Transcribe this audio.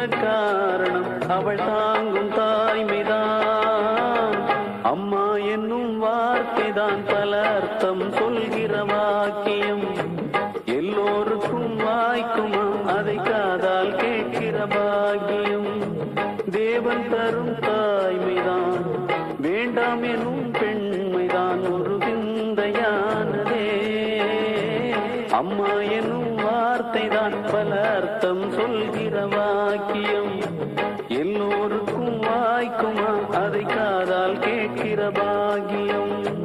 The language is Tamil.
உறழக் காரணம். அவள் தாங்கும் தாய்மைதான். அம்மா என்னும் வார்த்தைதான் பல அர்த்தம் சொல்கிற வாக்கியம். எல்லோருக்கும் வாய்க்குமா? அதை காதால் கேட்கிற பாக்கியம். தேவன் தரும் தாய்மைதான். வேண்டாம் எனும் அம்மா எனும் வார்த்தை தான் பல அர்த்தம் சொல்கிற வாக்கியம். எல்லோருக்கும் வாய்க்குமா? அதை காதால் கேட்கிற பாகியம்.